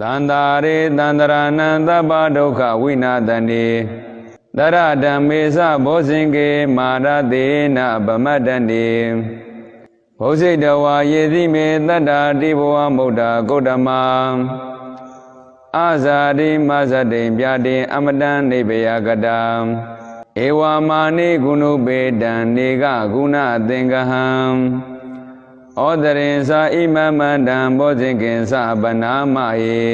သန္တာရေသန္တရာနံသဗ္ဗဒုက္ခဝိနာသနေတရဓမ္မေသဘောဇင်ကေမာရတေနဗမတ္တနေဘုဇိတဝါယေတိမေတတ္တာတိဘဝမုဒ္ဒဂௌတမအာဇာတိမဇတိံပြတိအမတံနေဗယကတံဧဝမာနိဂုဏုပေတံနေကဂုဏသင်္ကဟံ ဩဒရင်သာဣမမန္တံဘောဇင်ကင်္စဗနာမယေ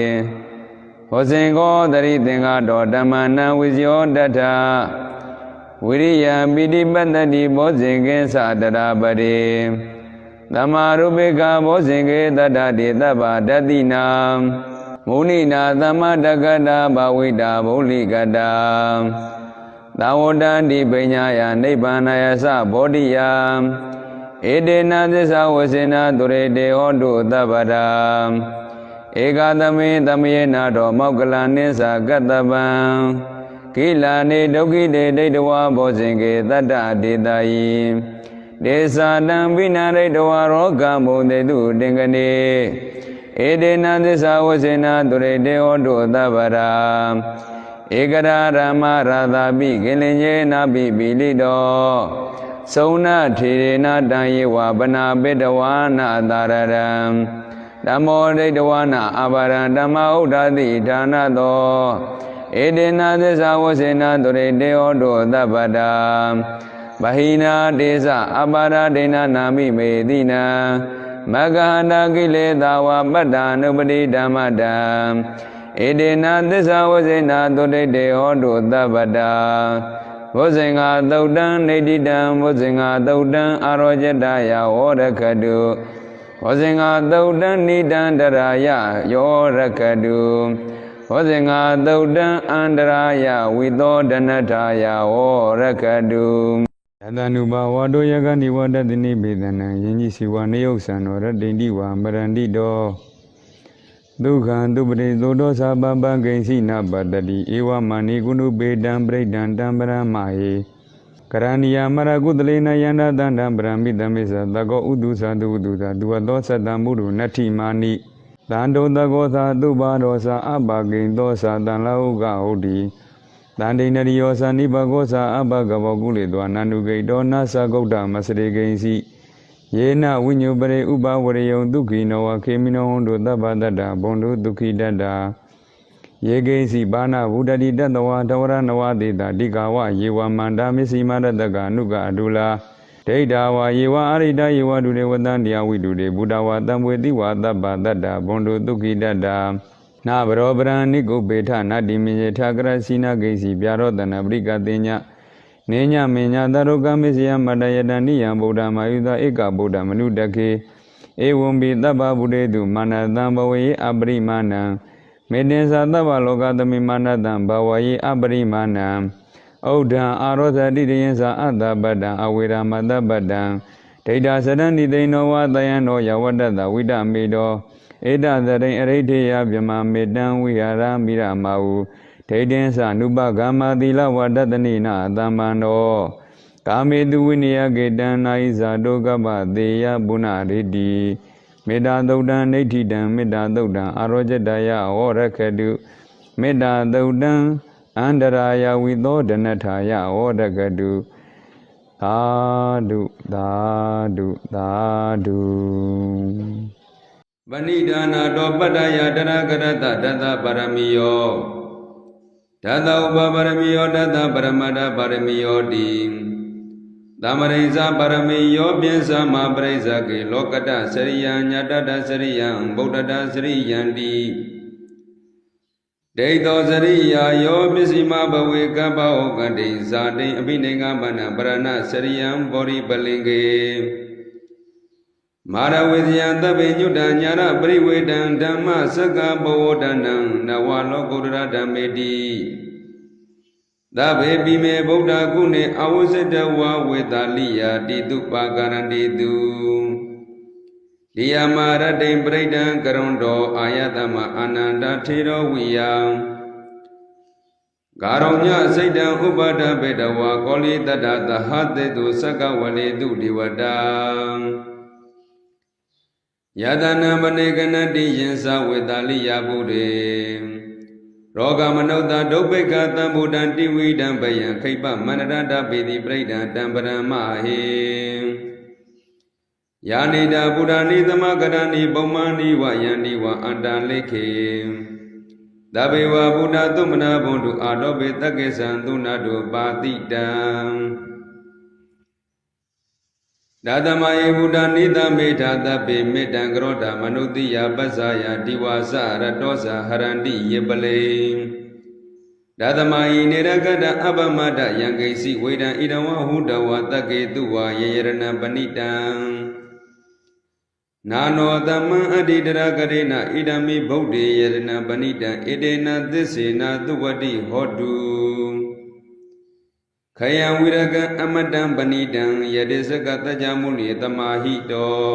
ဘောဇင်ကောတရိသင်္ဃတော်ဓမ္မနံဝိဇယောတထဝိရိယပိတိပတ္တိဘောဇင်ကင်္စတရာပရိသမာရုပိကဘောဇင်ကေတတ္တတိသဗ္ဗတတိနာမုဏိနာသမ္မတက္ကတာဘဝိတာဗုလိကတာသဝတ္တန္တိပညာယနိဗ္ဗာနယသဘောဓိယ ဧတေနသစ္စာဝစေနသူရေတေဟောတုသဗ္ဗရာဧကသမေသမယေနာတော်မောက္ကလနိသကတ္တပံကိလာနေဒုက္ခိတေဒိဋ္ဌဝါဘောဇင်ကေတတ္တဒေတာယိဒေသာတံပိနာရိတဝါရောဂမုန်တေတုတင်ကနေဧတေနသစ္စာဝစေနသူရေတေဟောတုသဗ္ဗရာဧကရာရမရာသာပိကိလင်ညေနာပိပိလိတော သုံးနာထေရနာတံယေဝဗနာပေတဝါနာသာရရံဓမ္မောဒိဋ္ဌဝါနာအဘာရံဓမ္မဥဒ္ဒတိဌာနသောဧတေနသစ္စာဝစေနတုရေတေဟောတုသဗ္ဗတာဗဟိနာတေသအပါရဒေနနာမိမေတိနံမဂ္ဂန္တာကိလေသာဝပတ္တာနုပတိဓမ္မတံဧတေနသစ္စာဝစေနတုရေတေဟောတုသဗ္ဗတာ ဘုဇင်္ဂသုတ်တံနေတိတံဘုဇင်္ဂသုတ်တံအာရောဇတယဝောရခတုဘောဇင်္ဂသုတ်တံနိတံတရာယယောရခတုဘောဇင်္ဂသုတ်တံအန္တရာယဝိသောဒနထာယဝောရခတုယတနုဘဝတောယကနိဝတတိနိဘေဒနံယင်ကြီးစီဝနေယုတ်ဆံတော်ရတ္တိတိဝမရန္တိတော ဒုက္ခံဒုပရိသောတောသာပပဂိဉ္စီနာပတ္တိဧဝမဏိကုဏုပေတံပရိဒံတံပရမဟေကရဏီယမရကုတလေနယန္တတန္တံပရမိတမေသသကောဥဒုသာဒုဥဒုသာဒုဝသောသတ္တမုရုနတ္ထိမာနိတန္တောတကောသာသုဘာရောသာအပဂိဉ္သောသာတံလောကဟုတ်တိတန္တိနရိယောသာနိဘကောသာအပကဘောကုလေတောနန္တုဂိတောနာသဂௌတမစရေဂိဉ္စီ ယေနဝိညုပရိဥပဝရယုံဒုက္ခိနောဝခေမိနောဟွန်တုသဗ္ဗတတ္တဘုံတုဒုက္ခိတတ္တယေကိဉ္စီဘာနာဝုဒတိတတ္တဝါတဝရနဝတိတာဒီကာဝယေဝမန္တာမစ္စည်းမရတ္တကအနုကအဒုလာဒိဋ္ဌာဝါယေဝအရိတယေဝဒုရေဝတံတရားဝိတုရေဘုဒ္ဓဝါတံဝေတိဝါသဗ္ဗတတ္တဘုံတုဒုက္ခိတတ္တနာဘရောပရဏိကုပေထနာတိမေထာကရစီနာဂိစီပြရောတနာပရိကတိည နေညမေညသရုကမစ္စယမတယတနိယံဗုဒ္ဓမာယုသဧကဗုဒ္ဓမနုတခေဧဝံပိတဗ္ဗဗုဒေတုမာနတံဘဝေအပရိမာဏံမေတ္တသသဗ္ဗလောကသမိမာနတံဘဝေအပရိမာဏံဩဒံအာရောသတိတယံသာအတ္တပတ္တံအဝေရမတ္တပတ္တံဒိဋ္ဌာစရဏိသိဏောဝတယံနောယဝတ္တတဝိတမေတောဧတသရိအရိဋ္ဌေယဗြဟ္မာမေတ္တံဝိဟာရမိရမဟု ဒိဋ္ဌင်းသနုပဂမ္မာသီလဝတ္တနိနာသမ္ပန္နောကာမေတုဝိနယကေတံနာယိဇာတောကပ္ပသေယပုဏ္ဏရိတိမေတ္တာသုတ်တံနေဋ္ဌိတံမေတ္တာသုတ်တံအာရောဇတယဟောရခတုမေတ္တာသုတ်တံအန္တရာယဝိသောဒနထာယဟောရခတုသာဓုသာဓုသာဓုပဏိဒါနာတောပတ္တယတရကရတတတပါရမီယော ဓာတဥပပါရမီယောဓာတပရမတ္ထပါရမီယောတိသမရိဇာပါရမီယောပြင်းသမပရိဇကေလောကတစရိယံညတတစရိယံဗုဒ္ဓတစရိယံတိဒိဋ္ဌောစရိယာယောပစ္စည်းမဘဝေကပ္ပဩကတိဇာတိအဘိနေကမနပရဏစရိယံဘောရိပလင်ကေ မာရဝေဇယသဗ္ဗညုတညာရပရိဝေဒံဓမ္မစက္ကပဝဒနံနဝလောကုတ္တရဓမ္မေတိသဗ္ဗေပိမေဗုဒ္ဓကုဏေအဝုစတဝဝေတာလိယာတိတုပါကရဏတိတုလိယမရတိံပရိဒံကရုံတော်အာယတမအာနန္ဒထေရောဝိယံကာရုံညစိတ်တံဥပဒဘေတဝါကောလိတတသဟတေတုသက္ကဝလေတုဒီဝတံ ယတနာမနေကနတိယင်္စဝေတာလိယဗုဒ္ဓေရောဂမနုဿဒုဗ္ဗိကသံဗုဒ္ဓံတိဝိဒံဘယံခိပ္ပမန္တရတပေတိပရိဒံတံပရမဟေယာနိတာဗုဒ္ဓနိသမဂရဏိပုံမဏိဝယန္တိဝအန္တလိခေသဗ္ဗေဝဗုဒ္ဓသုမနာဘုံတုအာတောပေတက္ကေသံသုနာတုပါတိတံ ဒါသမယေဗုဒ္ဓနိသမေထာသဗ္ဗေမေတ္တံကရောဓမနုတိယပစ္ဆာယဒီဝါစရတောဇာဟရန္တိယေပလေဒါသမယိနေရကတအပမတယံကိစီဝေဒံဣဒံဝဟုတဝတက္ကေတုဝါယေယရဏပဏိတံနာနောသမံအဋ္ဌိတရကရေနဣဒံမိဗုဒ္ဓေယရဏပဏိတံဣတေနသစ္စေနာသုဝတိဟောတု ခယံဝိရကံအမတံပဏိတံယတိစကတကြမုနိတမဟိတော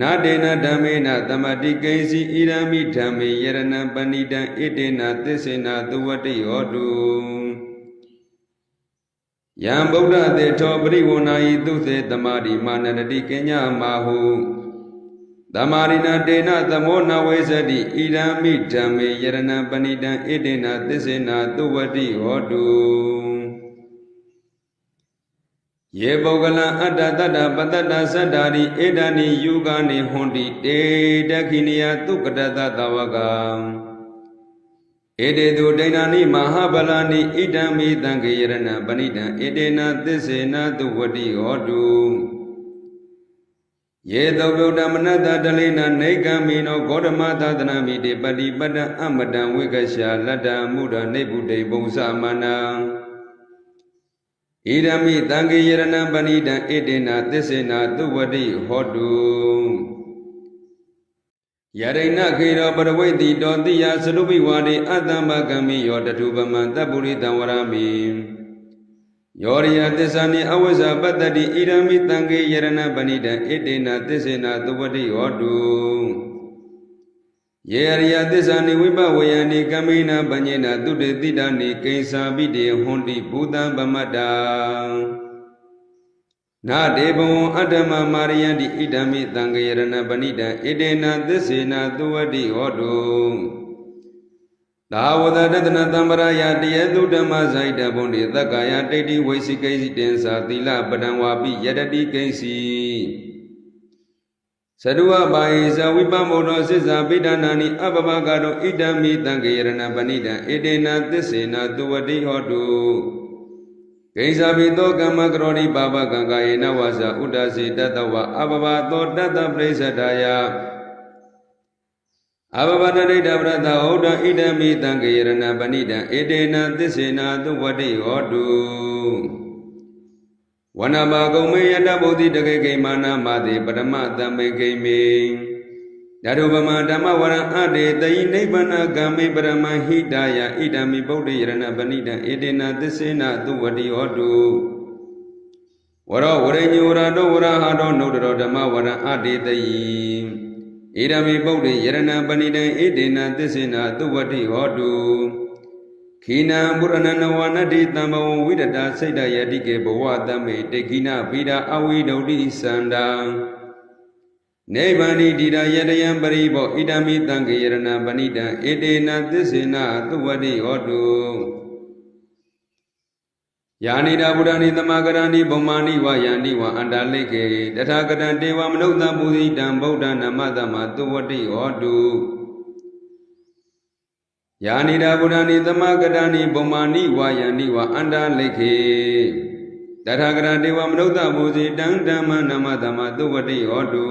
နာတေနဓမ္မေနသမတိကိဉ္စီဣရမိဓမ္မေယရဏပဏိတံဣတေနသစ္စေနာသုဝတိဟောတုယံဗုဒ္ဓသေထောပရိဝဏာယိသုစေတမာရိမာနရတိကညမာဟုသမာရိနာတေနသမောနဝေစတိဣရမိဓမ္မေယရဏပဏိတံဣတေနသစ္စေနာသုဝတိဟောတု ယေပုဂ္ဂလံအတ္တတတ္တပတ္တတသတ္တာရိဧဒာနိယုဂာနိဟွန်တိတေတခိနိယသုကတတသဝကံဧတေတုဒိဏာနိမဟာဗလာနိဣဒံမိတံခေယရဏပဏိတံဧတေနသစ္စေနသုဝတိဟောတုယေတောဗုဒ္ဓမနတတလိနာနေကံမိနောဂေါတမသာသနာမိတေပတိပတ္တအမတံဝိကရှာလတ္တမုဒ္ဒနေဗုတေပုံသမဏံ ဣရမိတံခေယရဏပဏိတံဣတေနသစ္စေနာသုဝတိဟောတုယရိဏခေရောပရဝိတိတောတိယသရုပိဝါဒေအတ္တမကံမိယောတထုပမံတပ္ပုရိတံဝရမိယောရိယသစ္စာနိအဝိဇ္ဇပတ္တတိဣရမိတံခေယရဏပဏိတံဣတေနသစ္စေနာသုဝတိဟောတု ယေရိယသစ္စာနိဝိပဝေယနိကမိနာပညေနာသုတေတိတနိကိဉ္စာပိတေဟွန်တိဘူတံပမတ္တာနာဒေဘဝံအတ္တမမာရိယန္တိဣဒံမိသံဃေရဏပဏိတံဣတေနသစ္စေနာသုဝတိဟောတုသာဝတတတနာတံပရာယတယေတုဓမ္မဇိုက်တဘုံတိသက္ကာယတိတိဝိသိကိစီတင်္စာသီလပဒံဝါပိယတတိကိစီ သရုဝဘာယိဇဝိပမောတောစိစ္ဆာပိဒနာနိအပပကတောဣဒံမိတံခေရဏပဏိတံဣတေနသစ္စေနာသုဝတိဟောတုဂိဇာပိသောကမ္မကရောတိပါပကံကာယေနဝါစာဥဒ္ဒစေတတဝအပပသောတတပရိစ္ဆတာယအပပတရိတပရတဟုတ်တဣဒံမိတံခေရဏပဏိတံဣတေနသစ္စေနာသုဝတိဟောတု ဝနမကုံမေယတဗုဒ္ဓိတကေကိမာနာမတိပရမတံမေကိမေဓာတုပမဓမ္မဝရံအတေတိနိဗ္ဗာနကံမေပရမဟိတာယဣဒံမိဗုဒ္ဓယရဏပဏိတံဧတေနသစ္စေနသုဝတိဟောတုဝရောဝရိညုရတောဝရဟတောနုတ္တရောဓမ္မဝရံအတေတိဣဒံမိဗုဒ္ဓယရဏပဏိတံဧတေနသစ္စေနသုဝတိဟောတု ခိနံပုရဏနဝနတိတံဘဝဝိရတစိတ်တယတိကေဘဝတမေတေခိနပိဒအဝိဒုတိသန္တံနေဗန္တိတိရယတယံပရိဘောဣဒံမိတံခေယရဏပဏိတံဧတေနသစ္စေနသုဝတိဟောတုယာနိတာဗုဒ္ဓနိသမဂရဏိဘုံမာနိဝယန္တိဝအန္တလိကေတထာဂတံတေဝမနုဿပူဇိတံဗုဒ္ဓနာမတမသုဝတိဟောတု ယာနိတာဗုဒ္ဓနိသမဂရဏိဘုံမာနိဝယန္တိဝအန္တလိကေတထာဂရတေဝမနုဿပူဇိတံဓမ္မနာမတမသုဝတိဟောတု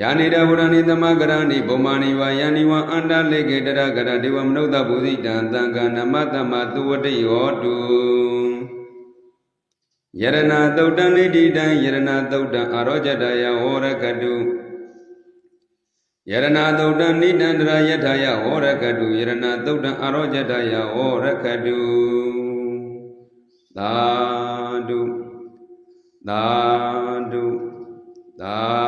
ယာနိတဗုဒ္ဓနိသမဂရဏိဘုံမာနိဝယန္တိဝအန္တလေကေတရဂရဒေဝမနုဿပူဇိတံသံဃာနမတမသုဝတိဟောတုယရဏသုတ်တံနိတိတံယရဏသုတ်တံအာရောဇတယဟောရကတု ယရဏသုတ်တံနိတန္တရာယထာယဟောရကတုယရဏသုတ်တံအာရောဇတယဟောရကတုသာဓုသာဓုသာ